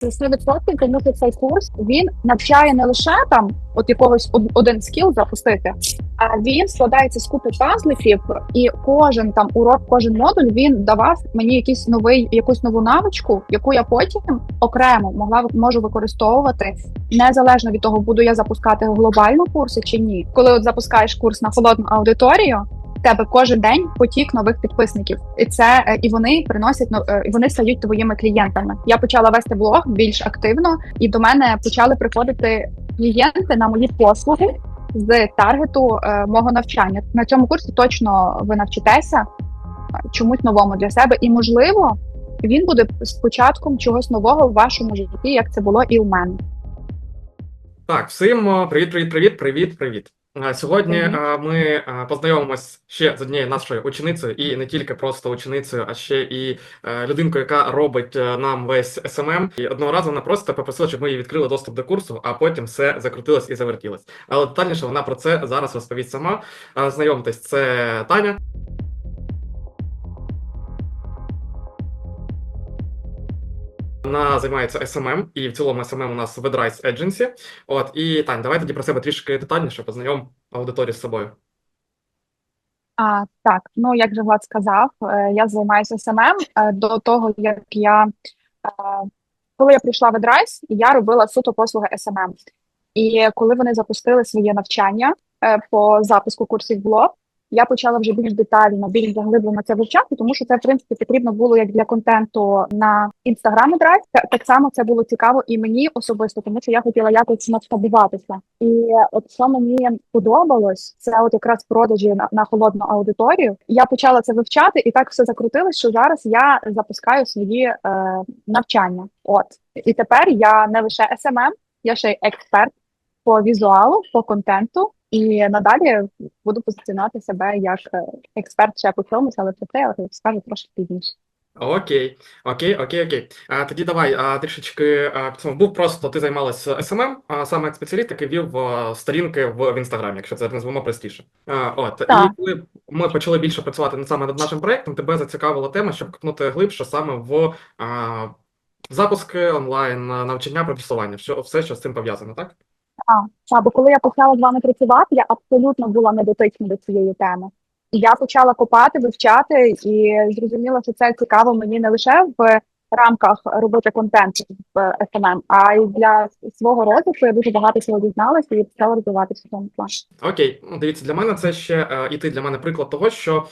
Це 100%, тому цей курс він навчає не лише там от якогось один скіл запустити, а він складається з купи пазликів, і кожен там урок, кожен модуль він давав мені якийсь новий, якусь нову навичку, яку я потім окремо могла можу використовувати незалежно від того, буду я запускати глобально курси чи ні. Коли от запускаєш курс на холодну аудиторію. В Тебе кожен день потік нових підписників, і це е, і вони приносять ну, е, і вони стають твоїми клієнтами. Я почала вести блог більш активно, і до мене почали приходити клієнти на мої послуги з таргету е, мого навчання. На цьому курсі точно ви навчитеся чомусь новому для себе, і можливо, він буде з початком чогось нового в вашому житті, як це було і у мене. Так, всім привіт, привіт, привіт, привіт, привіт. Сьогодні ми познайомимось ще з однією нашою ученицею, і не тільки просто ученицею, а ще і е, людинкою, яка робить е, нам весь СММ. І одного разу вона просто попросила, щоб ми їй відкрили доступ до курсу, а потім все закрутилось і завертілось. Але детальніше вона про це зараз розповість сама. Знайомтесь, це Таня. Вона займається SMM, і в цілому SMM у нас в Adrice Agency. От і Тань, давай тоді про себе трішки детальніше познайом аудиторію з собою. А, так, ну як же Влад сказав, е, я займаюся СММ е, до того, як я е, коли я прийшла в Adrice, я робила суто послуги SMM. І коли вони запустили своє навчання по запуску курсів блог, я почала вже більш детально, більш заглиблено це вивчати, тому що це в принципі потрібно було як для контенту на Adrice. Та- Так само це було цікаво і мені особисто, тому що я хотіла якось масштабуватися. І от що мені подобалось, це от якраз продажі на, на холодну аудиторію. Я почала це вивчати, і так все закрутилось, що зараз я запускаю свої е, навчання. От і тепер я не лише SMM, я ще й експерт по візуалу, по контенту. І надалі буду позиціонувати себе як е, експерт ще по чомусь, але про це я скажу трошки пізніше. Окей, окей, окей, окей. А, тоді давай а, трішечки а, був просто ти займалася SMM, а саме як спеціаліст, який вів а, сторінки в, в інстаграмі, якщо це назвемо простіше. А, от Так. і коли ми почали більше працювати над саме над нашим проектом, тебе зацікавила тема, щоб копнути глибше саме в а, запуски онлайн, навчання про тестування, все, що з цим пов'язано, так? Так, бо коли я почала з вами працювати, я абсолютно була недотична до цієї теми. І я почала копати, вивчати, і зрозуміла, що це цікаво мені не лише в рамках робити контент в SMM, а й для свого розвитку. Я дуже багато чого дізналася і почала розвиватися в цьому плані. Окей, ну дивіться, для мене це ще е, і ти для мене приклад того, що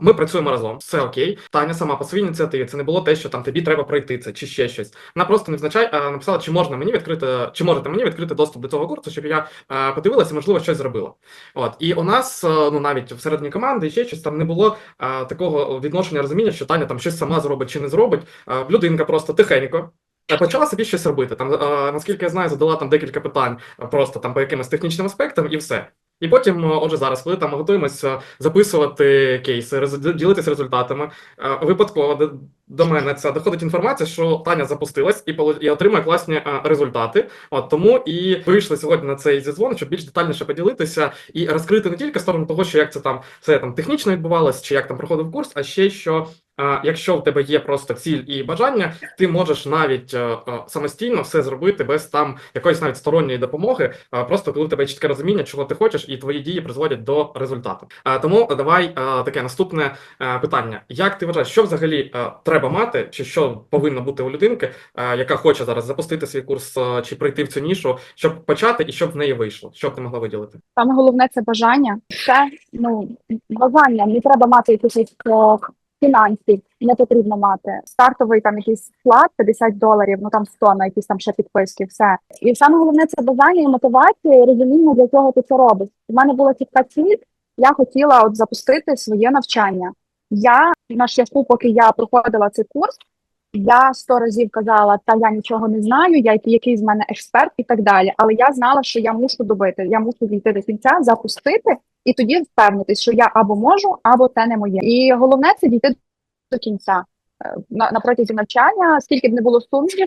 ми працюємо разом, все окей. Таня сама по своїй ініціативі. Це не було те, що там тобі треба пройти це чи ще щось. Вона просто невзначай е, написала, чи можна мені відкрити, чи можете мені відкрити доступ до цього курсу, щоб я подивилася, можливо, щось зробила. От і у нас, е, ну навіть всередині команди, ще щось там не було е, такого відношення розуміння, що Таня там щось сама зробить чи не зробить. Е, людинка просто тихенько. е, Почала собі щось робити. Там, е, наскільки я знаю, задала там декілька питань просто там по якимось технічним аспектам, і все. І потім, е, отже, зараз, коли там готуємося записувати кейси, ділитися результатами, е, випадково до, мене це доходить інформація, що Таня запустилась і, і отримує класні е, результати. От тому і вийшли сьогодні на цей зізвон, щоб більш детальніше поділитися і розкрити не тільки сторону того, що як це там все там технічно відбувалось, чи як там проходив курс, а ще що. е, Якщо в тебе є просто ціль і бажання, ти можеш навіть е, самостійно все зробити без там якоїсь навіть сторонньої допомоги, просто коли в тебе чітке розуміння, чого ти хочеш, і твої дії призводять до результату. Тому давай таке наступне питання: як ти вважаєш, що взагалі е, треба мати, чи що повинно бути у людинки, е, яка хоче зараз запустити свій курс е, чи прийти в цю нішу, щоб почати і щоб в неї вийшло? Що б ти могла виділити? Саме головне це бажання. Це ну бажання. Не треба мати якихось е, фінансів, не потрібно мати стартовий там якийсь вклад 50 доларів, ну там 100 на якісь там ще підписки. Все і саме головне це бажання і мотивація, і розуміння для чого ти це робиш. У мене була чітка ціль. Я хотіла от запустити своє навчання. Я на шляху, поки я проходила цей курс, я сто разів казала, та я нічого не знаю, я який з мене експерт і так далі. Але я знала, що я мушу добити, я мушу дійти до кінця, запустити і тоді впевнитись, що я або можу, або це не моє. І головне це дійти до кінця. Е, На, на протязі навчання, скільки б не було сумнівів,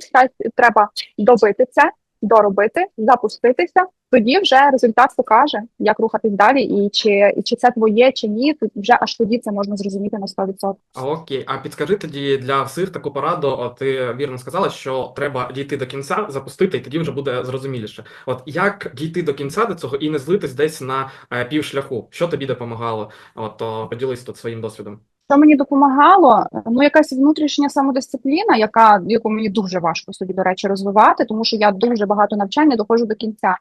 треба добити це, доробити, запуститися тоді вже результат покаже, як рухатись далі, і чи, і чи це твоє, чи ні. Тут вже аж тоді це можна зрозуміти на 100%. А, Окей, а підскажи тоді для всіх таку пораду. Ти вірно сказала, що треба дійти до кінця, запустити, і тоді вже буде зрозуміліше. От як дійти до кінця до цього і не злитись десь на е, півшляху? Що тобі допомагало? От поділись тут своїм досвідом. Що мені допомагало? Ну, якась внутрішня самодисципліна, яка яку мені дуже важко собі, до речі, розвивати, тому що я дуже багато навчання доходжу до кінця.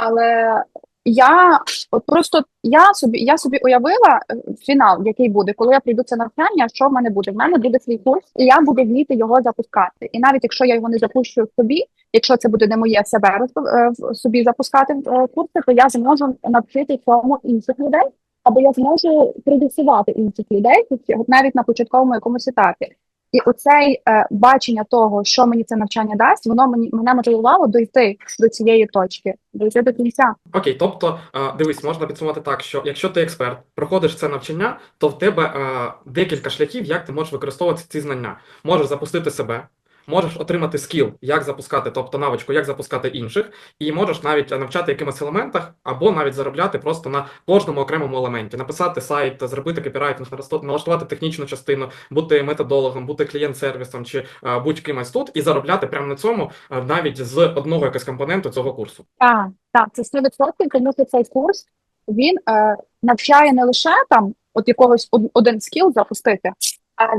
Але я от просто я собі я собі уявила е, фінал, який буде, коли я прийду це навчання, що в мене буде? В мене буде свій курс, і я буду вміти його запускати. І навіть якщо я його не запущу собі, якщо це буде не моє себе е, в собі запускати е, курси, то я зможу навчити цьому інших людей, або я зможу продюсувати інших людей, навіть на початковому якомусь етапі. І оцей е, бачення того, що мені це навчання дасть, воно мені мене мотивувало дойти до цієї точки, дойти до кінця. Окей, тобто, е, дивись, можна підсумувати так, що якщо ти експерт, проходиш це навчання, то в тебе е, декілька шляхів, як ти можеш використовувати ці знання. Можеш запустити себе, можеш отримати скіл, як запускати, тобто навичку, як запускати інших, і можеш навіть навчати якимось елементах, або навіть заробляти просто на кожному окремому елементі, написати сайт, зробити копірайтинг, налаштувати технічну частину, бути методологом, бути клієнт-сервісом чи е, будь-кимось тут, і заробляти прямо на цьому е, навіть з одного якогось компоненту цього курсу. Так, так, це 100%, тому що цей курс він е, навчає не лише там от якогось один скіл запустити,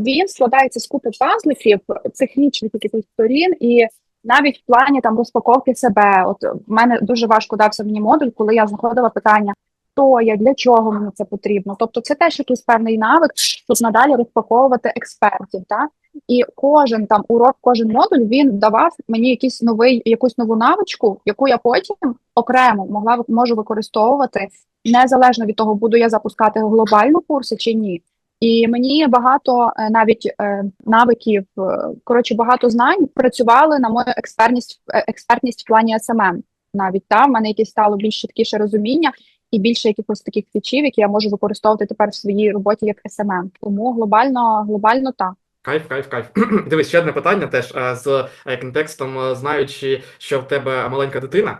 він складається з купи пазликів, технічних якихось сторін, і навіть в плані там розпаковки себе. От в мене дуже важко дався мені модуль, коли я знаходила питання, хто я, для чого мені це потрібно. Тобто, це теж якийсь певний навик, щоб надалі розпаковувати експертів. Так? І кожен там урок, кожен модуль він давав мені якийсь новий, якусь нову навичку, яку я потім окремо могла можу використовувати незалежно від того, буду я запускати глобально курси чи ні. І мені багато е, навіть е, навиків, е, коротше, багато знань працювали на мою експертність, експертність в плані SMM. Навіть та в мене якесь стало більш чіткіше розуміння і більше якихось таких фічів, які я можу використовувати тепер в своїй роботі як SMM. Тому глобально, глобально так. Кайф, кайф, кайф. Дивись, ще одне питання теж з контекстом, знаючи, що в тебе маленька дитина.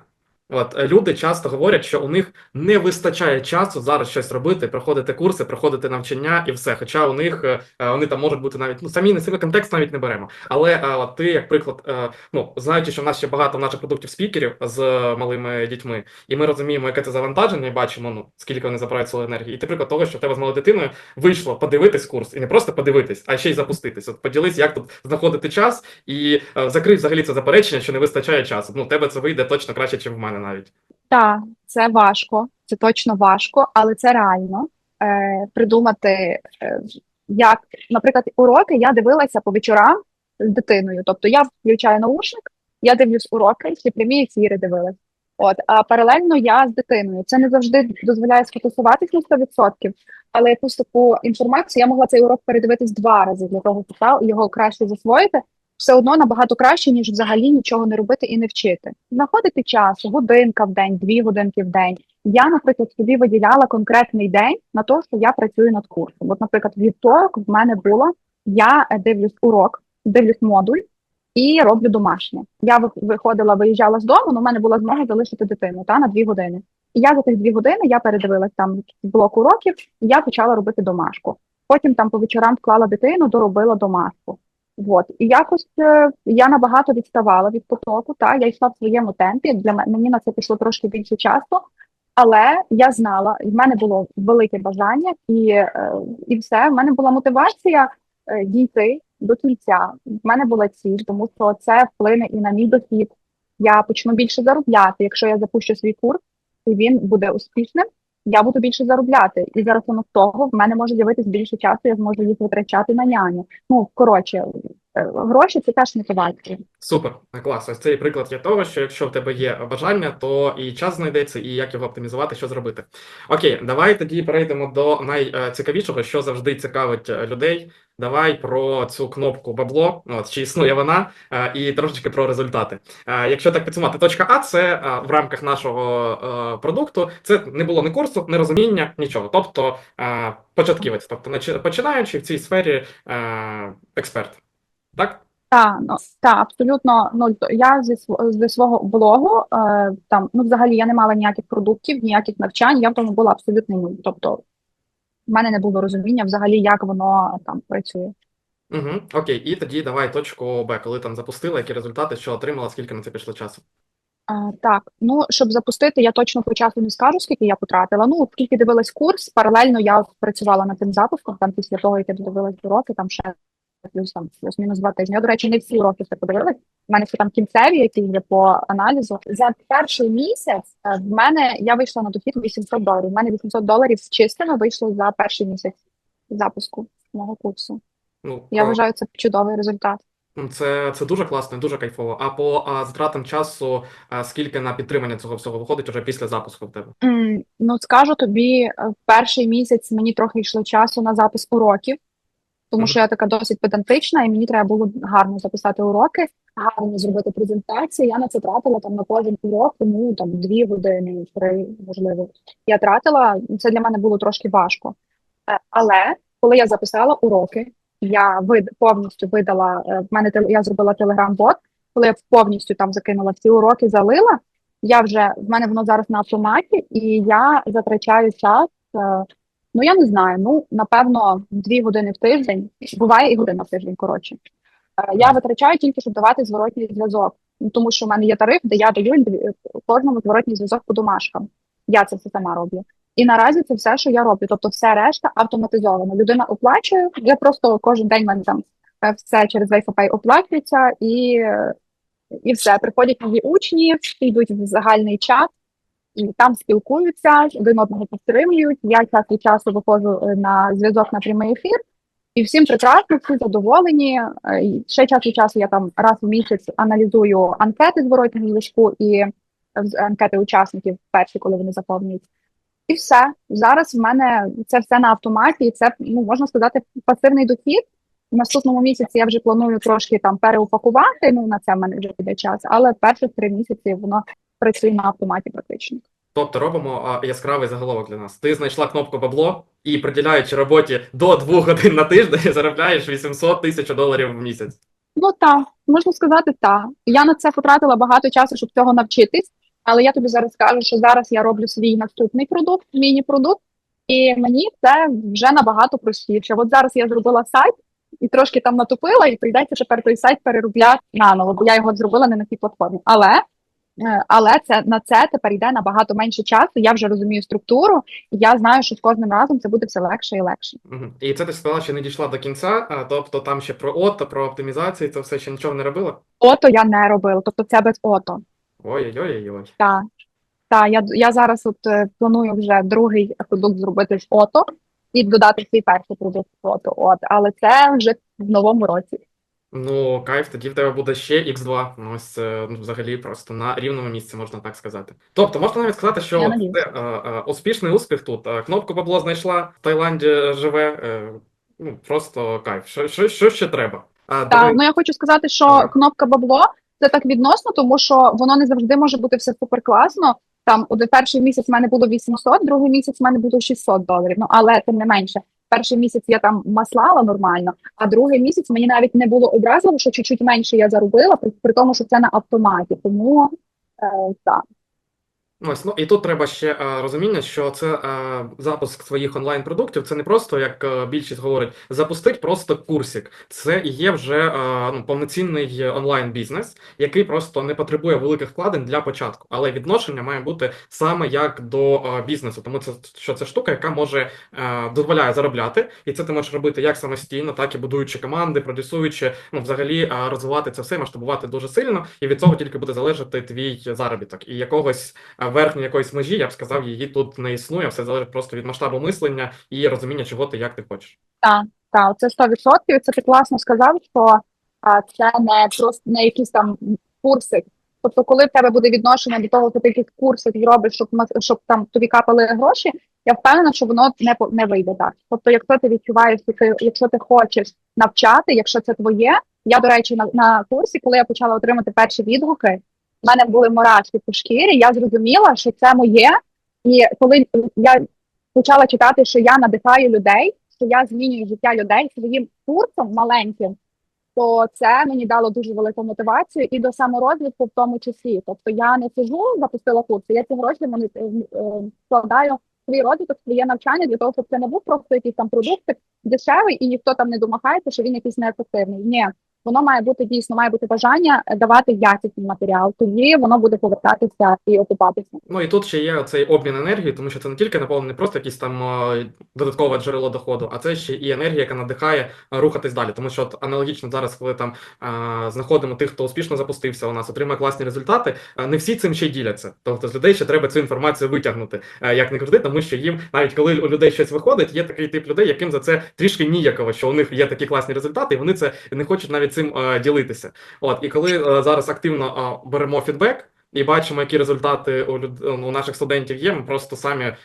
От е, люди часто говорять, що у них не вистачає часу зараз щось робити, проходити курси, проходити навчання і все. Хоча у них е, е, вони там можуть бути навіть ну самі не себе контекст навіть не беремо. Але от ти, як приклад, ну знаючи, що в нас ще багато наших продуктів спікерів з малими дітьми, і ми розуміємо, яке це завантаження, і бачимо, ну скільки вони забирають своєї енергії. І ти приклад того, що в тебе з малою дитиною вийшло подивитись курс, і не просто подивитись, а ще й запуститись. От поділись, як тут знаходити час, і закрий взагалі це заперечення, що не вистачає часу. Ну, тебе це вийде точно краще, ніж в мене навіть. Так, це важко, це точно важко, але це реально е, придумати, е, як, наприклад, уроки я дивилася по вечорам з дитиною. Тобто я включаю наушник, я дивлюсь уроки, чи прямі ефіри дивилась. От, а паралельно я з дитиною. Це не завжди дозволяє сфокусуватися на 100%, але якусь таку інформацію я могла цей урок передивитись два рази для того, щоб його краще засвоїти все одно набагато краще, ніж взагалі нічого не робити і не вчити. Знаходити час, годинка в день, дві годинки в день. Я, наприклад, собі виділяла конкретний день на те, що я працюю над курсом. От, наприклад, вівторок в мене було, я е, дивлюсь урок, дивлюсь модуль і роблю домашнє. Я виходила, виїжджала з дому, але в мене була змога залишити дитину та на дві години. І я за тих дві години я передивилась там блок уроків, і я почала робити домашку. Потім там по вечорам вклала дитину, доробила домашку. Вот. І якось е, я набагато відставала від потоку, та я йшла в своєму темпі. Для мені на це пішло трошки більше часу, але я знала, в мене було велике бажання, і, е, і все. В мене була мотивація е, дійти до кінця. В мене була ціль, тому що це вплине і на мій дохід. Я почну більше заробляти. Якщо я запущу свій курс, і він буде успішним, я буду більше заробляти. І за рахунок того в мене може з'явитись більше часу, я зможу їх витрачати на няню. Ну коротше, гроші це теж мотивація. Супер, клас. Ось цей приклад є того, що якщо в тебе є бажання, то і час знайдеться, і як його оптимізувати, що зробити. Окей, давай тоді перейдемо до найцікавішого, що завжди цікавить е, людей. Давай про цю кнопку бабло, от чи існує вона, е, і трошечки про результати. Е, Якщо так підсумати, точка А це в рамках нашого продукту. Це не було ні курсу, ні розуміння, нічого. Тобто початківець, тобто починаючи в цій сфері експерт. Так? Так, ну та абсолютно нуль. Я зі зі свого блогу е, там ну взагалі я не мала ніяких продуктів, ніяких навчань. Я в тому була абсолютно нуль. Тобто в мене не було розуміння взагалі, як воно там працює. Угу, окей, і тоді давай точку Б, коли там запустила, які результати, що отримала, скільки на це пішло часу. А, так, ну щоб запустити, я точно по часу не скажу, скільки я потратила. Ну, оскільки дивилась курс, паралельно я працювала над тим запуском. Там після того, як я додивилась уроки, там ще плюс там плюс-мінус два тижні. Я, до речі, не всі уроки ще подивилась. У мене ще там кінцеві, які вже по аналізу. За перший місяць е, в мене я вийшла на дохід 800 доларів. У мене 800 доларів чистими вийшло за перший місяць запуску мого курсу. Ну, Я вважаю, це чудовий результат. Ну, Це, це дуже класно, дуже кайфово. А по а, затратам часу, а, скільки на підтримання цього всього виходить уже після запуску в тебе? М, Ну, скажу тобі, е, в перший місяць мені трохи йшло часу на запис уроків, тому що я така досить педантична, і мені треба було гарно записати уроки, гарно зробити презентації. Я на це тратила там на кожен урок, ну там дві години, три, можливо. Я тратила, це для мене було трошки важко. Е, Але коли я записала уроки, я вид повністю видала е, в мене я зробила телеграм-бот, коли я повністю там закинула всі уроки, залила. Я вже в мене воно зараз на автоматі, і я затрачаю час. Е, Ну я не знаю. Ну напевно, дві години в тиждень. Буває і година в тиждень. Коротше, Е, я витрачаю тільки, щоб давати зворотній зв'язок. Ну, тому що в мене є тариф, де я даю кожному зворотній зв'язок по домашкам. Я це все сама роблю. І наразі це все, що я роблю. Тобто, все решта автоматизовано. Людина оплачує. Я просто кожен день мене там е, все через Wi-Fi оплачується, і, е, і все. Приходять нові учні, йдуть в загальний чат, і там спілкуються, один одного підтримують. Я час від часу виходжу е, на зв'язок на прямий ефір. І всім прекрасно, всі задоволені. Е, Ще час від часу я там раз в місяць аналізую анкети зворотнього зв'язку і е, анкети учасників перші, коли вони заповнюють. І все. Зараз в мене це все на автоматі, і це ну можна сказати пасивний дохід. В наступному місяці я вже планую трошки там переупакувати. Ну на це в мене вже піде час, але перші три місяці воно працює на автоматі практично. Тобто робимо а, яскравий заголовок для нас. Ти знайшла кнопку бабло і приділяючи роботі до двох годин на тиждень, заробляєш 800 тисяч доларів в місяць. Ну так, можна сказати, так. Я на це потратила багато часу, щоб цього навчитись. Але я тобі зараз скажу, що зараз я роблю свій наступний продукт, міні-продукт, і мені це вже набагато простіше. От зараз я зробила сайт і трошки там натупила, і прийдеться тепер той сайт переробляти наново, бо я його зробила не на тій платформі. Але, але це на це тепер йде набагато менше часу. Я вже розумію структуру, і я знаю, що з кожним разом це буде все легше і легше. І це ти сказала, що не дійшла до кінця, тобто там ще про ОТО, про оптимізацію, це все ще нічого не робила? Ото я не робила, тобто це без ото. Ой-ой-ой-ой. Так, так, я, я зараз от е, планую вже другий продукт зробити з ото і додати свій перший продукт з ото. От, але це вже в новому році. Ну, кайф, тоді в тебе буде ще X2. Ну, ось ну, взагалі просто на рівному місці, можна так сказати. Тобто, можна навіть сказати, Я що надіюсь. це е, е, успішний успіх тут. Е, Кнопку бабло знайшла, в Таїланді живе. е, Ну, просто кайф. Що, що, що ще треба? А, Так, давай- ну я хочу сказати, що Ага. кнопка бабло це так відносно, тому що воно не завжди може бути все супер класно. Там один перший місяць в мене було 800, другий місяць в мене було 600 доларів. Ну але тим не менше, перший місяць я там маслала нормально, а другий місяць мені навіть не було образливо, що чуть-чуть менше я заробила, при, при тому, що це на автоматі. Тому е, так. Ось, ну і тут треба ще е, розуміння, що це е, запуск своїх онлайн-продуктів. Це не просто, як е, більшість говорить, запустить просто курсик. Це є вже е, ну, повноцінний онлайн-бізнес, який просто не потребує великих вкладень для початку, але відношення має бути саме як до е, бізнесу. Тому це що це штука, яка може е, дозволяє заробляти, і це ти можеш робити як самостійно, так і будуючи команди, продюсуючи, ну взагалі е, розвивати це все, масштабувати дуже сильно, і від цього тільки буде залежати твій заробіток і якогось верхньої якоїсь межі, я б сказав, її тут не існує. Все залежить просто від масштабу мислення і розуміння, чого ти як ти хочеш. Так, так, це 100%. Це ти класно сказав, що а, це не просто не якісь там курси. Тобто, коли в тебе буде відношення до того, що ти якісь курси робиш, щоб щоб там тобі капали гроші, я впевнена, що воно не не вийде так. Тобто, якщо ти відчуваєш, якщо ти хочеш навчати, якщо це твоє, я до речі, на, на курсі, коли я почала отримати перші відгуки, в мене були мурашки по шкірі. Я зрозуміла, що це моє, і коли я почала читати, що я надихаю людей, що я змінюю життя людей своїм курсом маленьким, то це мені дало дуже велику мотивацію і до саморозвитку в тому числі. Тобто я не сижу, запустила курси, я е, е, вкладаю свій розвиток, своє навчання для того, щоб це не був просто якийсь там продукт дешевий, і ніхто там не домагається, що він якийсь неефективний. Ні, воно має бути дійсно, має бути бажання давати якісний матеріал. Тоді воно буде повертатися і окупатися. Ну і тут ще є цей обмін енергії, тому що це не тільки наповнення, не просто якесь там е, додаткове джерело доходу, а це ще і енергія, яка надихає е, рухатись далі. Тому що от аналогічно зараз, коли там е, знаходимо тих, хто успішно запустився, у нас отримує класні результати. е, Не всі цим ще діляться. Тобто з людей ще треба цю інформацію витягнути, е, як не крути, тому що їм навіть коли у людей щось виходить, є такий тип людей, яким за це трішки ніяково, що у них є такі класні результати, і вони це не хочуть навіть цим е, ділитися. От і коли е, зараз активно е, беремо фідбек. І бачимо, які результати у люд... у наших студентів є. Ми просто самі е,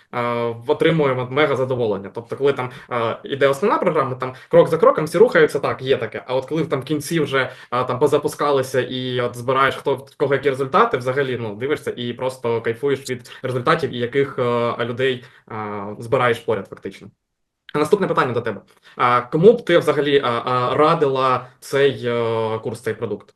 отримуємо мега задоволення. Тобто, коли там е, іде основна програма, там крок за кроком всі рухаються, так, є таке. А от коли там в кінці вже е, там позапускалися і от збираєш хто кого які результати, взагалі ну дивишся і просто кайфуєш від результатів, і яких е, людей е, збираєш поряд, фактично. А Наступне питання до тебе. А кому б ти взагалі а, а, радила цей е, курс, цей продукт?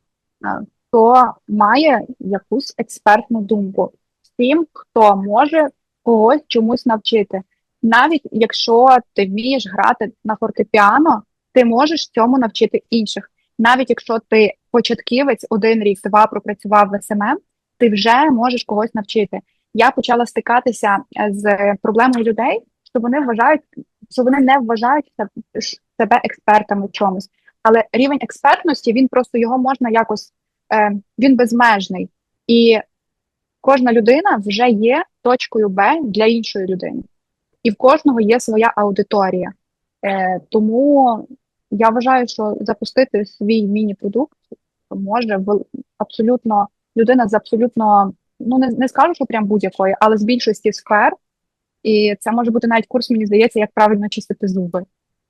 хто має якусь експертну думку, тим, хто може когось чомусь навчити. Навіть якщо ти вмієш грати на фортепіано, ти можеш цьому навчити інших. Навіть якщо ти початківець один рік, два пропрацював в СММ, ти вже можеш когось навчити. Я почала стикатися е, з проблемою людей, що вони вважають, що вони не вважають себе- експертами в чомусь. Але рівень експертності він просто його можна якось е, він безмежний, і кожна людина вже є точкою Б для іншої людини, і в кожного є своя аудиторія. Е, тому я вважаю, що запустити свій міні-продукт може абсолютно людина з абсолютно, ну не, не скажу, що прям будь-якої, але з більшості сфер. І це може бути навіть курс, мені здається, як правильно чистити зуби.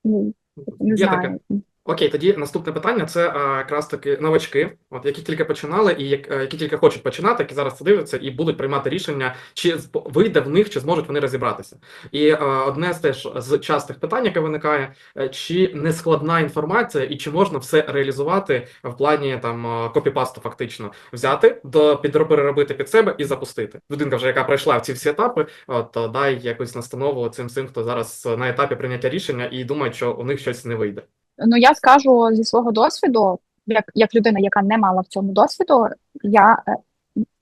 Ну, не Є знаю. таке. Окей, тоді наступне питання це а, якраз таки новачки, от які тільки починали, і як, е, які тільки хочуть починати, які зараз це дивляться і будуть приймати рішення, чи вийде в них, чи зможуть вони розібратися. І е, одне з теж з частих питань, яке виникає, е, чи не складна інформація, і чи можна все реалізувати в плані там копіпасту, фактично взяти, до підро- переробити під себе і запустити. Людинка вже яка пройшла в ці всі етапи, от дай якусь настанову цим цим, хто зараз на етапі прийняття рішення і думає, що у них щось не вийде. Ну, я скажу зі свого досвіду, як, як людина, яка не мала в цьому досвіду, я, е,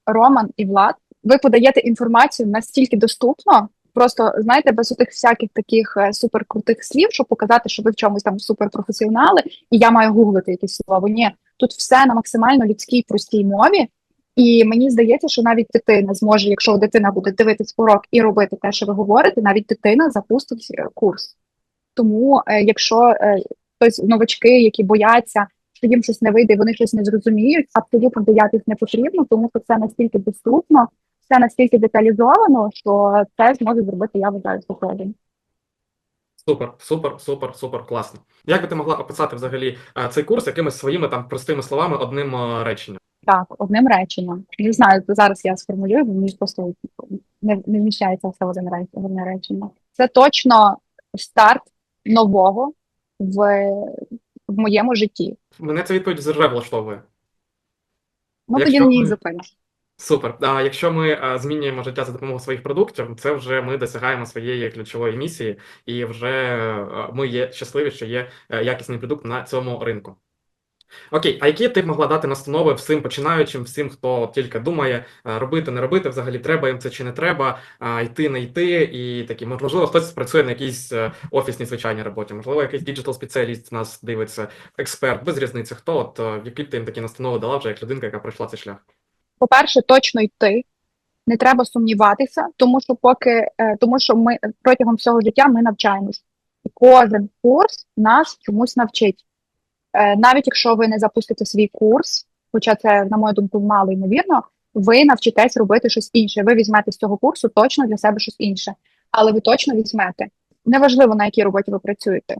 Роман і Влад, ви подаєте інформацію настільки доступно, просто знаєте, без отих всяких таких е, суперкрутих слів, щоб показати, що ви в чомусь там суперпрофесіонали, і я маю гуглити якесь слово. Ні, тут все на максимально людській простій мові. І мені здається, що навіть дитина зможе, якщо дитина буде дивитись урок і робити те, що ви говорите, навіть дитина запустить е, курс. Тому, якщо хтось новачки, які бояться, що їм щось не вийде, і вони щось не зрозуміють. Абсолютно боятись не потрібно, тому що це настільки доступно, все настільки деталізовано, що це зможе зробити, я вважаю, що. Супер, супер, супер, супер, класно. Як би ти могла описати взагалі е, цей курс якимись своїми там простими словами, одним е, реченням? Так, одним реченням. Не знаю, зараз я сформулюю, бо мені просто не, не вміщається все в одне речення. Це точно старт нового в, в моєму житті. Мене ця відповідь вже влаштовує. Ну, тоді на ній зупинимо. Супер. А якщо ми змінюємо життя за допомогою своїх продуктів, це вже ми досягаємо своєї ключової місії, і вже ми є щасливі, що є е, якісний продукт на цьому ринку. Окей, а які ти б могла дати настанови всім починаючим, всім, хто тільки думає, е, робити, не робити, взагалі треба їм це чи не треба, йти, не йти, і такі, можливо, хтось працює на якійсь е, офісній звичайній роботі, можливо, якийсь діджитал спеціаліст нас дивиться, експерт, без різниці, хто, от е, які б ти їм такі настанови дала вже як людинка, яка пройшла цей шлях. по-перше, точно йти. Не треба сумніватися, тому що поки тому, що ми протягом всього життя ми навчаємось. І кожен курс нас чомусь навчить. Е, Навіть якщо ви не запустите свій курс, хоча це, на мою думку, мало ймовірно, ви навчитесь робити щось інше. Ви візьмете з цього курсу точно для себе щось інше, але ви точно візьмете. Неважливо, на якій роботі ви працюєте.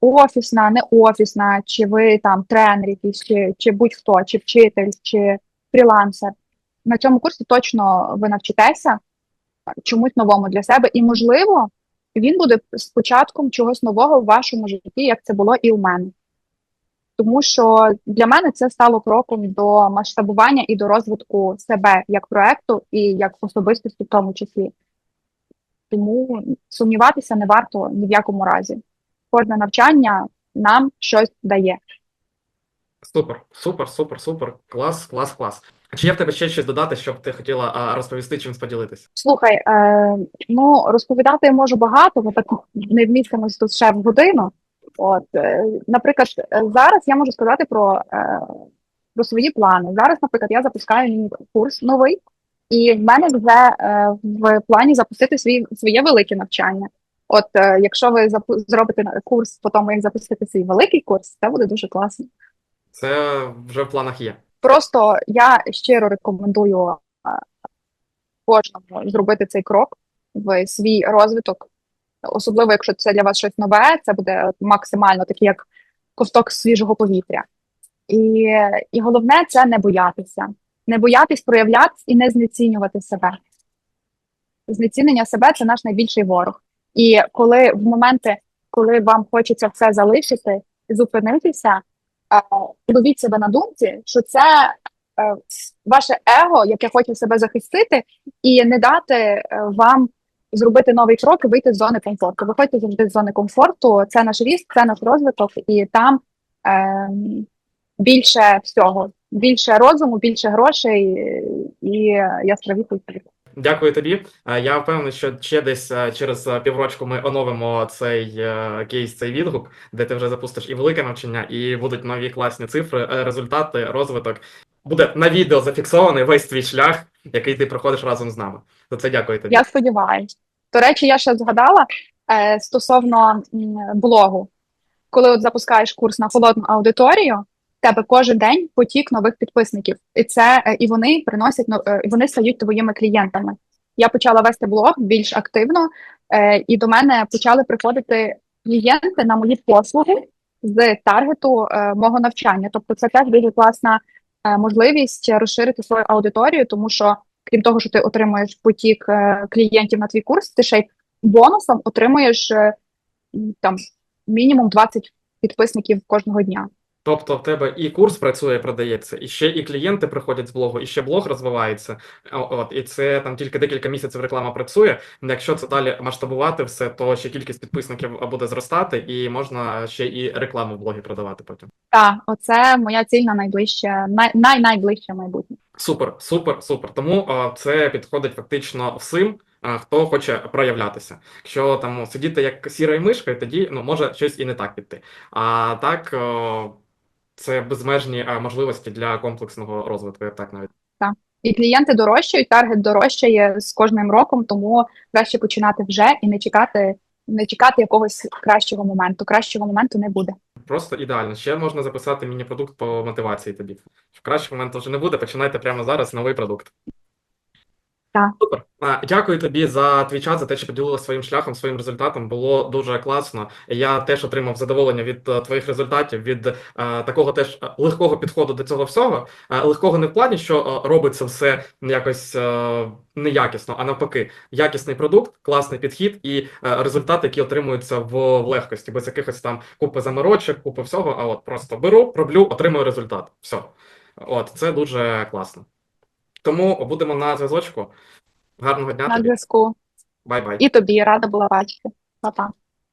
Офісна, не офісна, чи ви там тренер якийсь, чи, чи будь-хто, чи вчитель, чи фрілансер на цьому курсі точно ви навчитеся чомусь новому для себе, і можливо, він буде з чогось нового в вашому житті, як це було і у мене. Тому що для мене це стало кроком до масштабування і до розвитку себе як проекту і як особистості в тому числі. Тому сумніватися не варто ні в якому разі. Кожне навчання нам щось дає. Супер, супер, супер, супер. Клас, клас, клас. Чи є в тебе ще щось додати, щоб ти хотіла розповісти, чимось поділитися? Слухай, е, ну розповідати я можу багато, бо так не вмістимось тут ще в годину. От, е, наприклад, е, зараз я можу сказати про, е, про свої плани. Зараз, наприклад, я запускаю курс новий, і в мене вже в плані запустити свій, своє велике навчання. От, якщо ви зробите курс по тому, як запустити свій великий курс, це буде дуже класно. Це вже в планах є. Просто я щиро рекомендую кожному зробити цей крок в свій розвиток, особливо якщо це для вас щось нове, це буде максимально такий як ковток свіжого повітря. І, і головне це не боятися, не боятись проявлятися і не знецінювати себе. Знецінення себе це наш найбільший ворог. І коли в моменти, коли вам хочеться все залишити, зупинитися, е, ловіть себе на думці, що це е, ваше его, яке хоче себе захистити, і не дати е, вам зробити новий крок і вийти з зони комфорту. Виходьте завжди з зони комфорту, це наш ріст, це наш розвиток, і там е, більше всього, більше розуму, більше грошей і яскравіший світ. Дякую тобі. Е, Я впевнений, що ще десь е, через е, піврочку ми оновимо цей кейс, цей відгук, де ти вже запустиш і велике навчання, і будуть нові класні цифри, результати, розвиток. Буде на відео зафіксований весь твій шлях, який ти проходиш разом з нами. За це дякую тобі. Я сподіваюся. До речі, я ще згадала е, стосовно блогу. Коли от запускаєш курс на холодну аудиторію, тебе кожен день потік нових підписників, і це е, і вони приносять но- е, вони стають твоїми клієнтами. Я почала вести блог більш активно, е, і до мене почали приходити клієнти на мої послуги з таргету е, мого навчання. Тобто, це теж дуже класна е, можливість розширити свою аудиторію, тому що крім того, що ти отримуєш потік е, клієнтів на твій курс, ти ще й бонусом отримуєш е, там мінімум 20 підписників кожного дня. Тобто в тебе і курс працює, продається, і ще і клієнти приходять з блогу, і ще блог розвивається. От, і це там тільки декілька місяців реклама працює. Якщо це далі масштабувати все, то ще кількість підписників буде зростати, і можна ще і рекламу в блогі продавати потім. Так, оце моя ціль на найближче, най, най найближче майбутнє. Супер, супер, супер. Тому а, це підходить фактично всім, хто хоче проявлятися. Якщо там сидіти як сірою мишкою, тоді ну може щось і не так піти. А так це безмежні можливості для комплексного розвитку. Так навіть. І клієнти дорожчають, таргет дорожчає з кожним роком, тому краще починати вже і не чекати, не чекати якогось кращого моменту. Кращого моменту не буде. Просто ідеально. Ще можна записати міні-продукт по мотивації тобі. В кращий момент вже не буде. Починайте прямо зараз новий продукт. Так. Супер. Дякую тобі за твій час, за те, що поділилася своїм шляхом, своїм результатом. Було дуже класно. Я теж отримав задоволення від е, твоїх результатів, від е, такого теж е, легкого підходу до цього всього. Е, легкого не в плані, що е, робиться все якось е, неякісно, а навпаки, якісний продукт, класний підхід і е, результати, які отримуються в, в легкості, без якихось там купи заморочок, купи всього. А от просто беру, роблю, отримую результат. Все. От це дуже класно. Тому будемо на зв'язочку. Гарного дня На зв'язку. Бай-бай. І тобі рада була бачити. Па-па.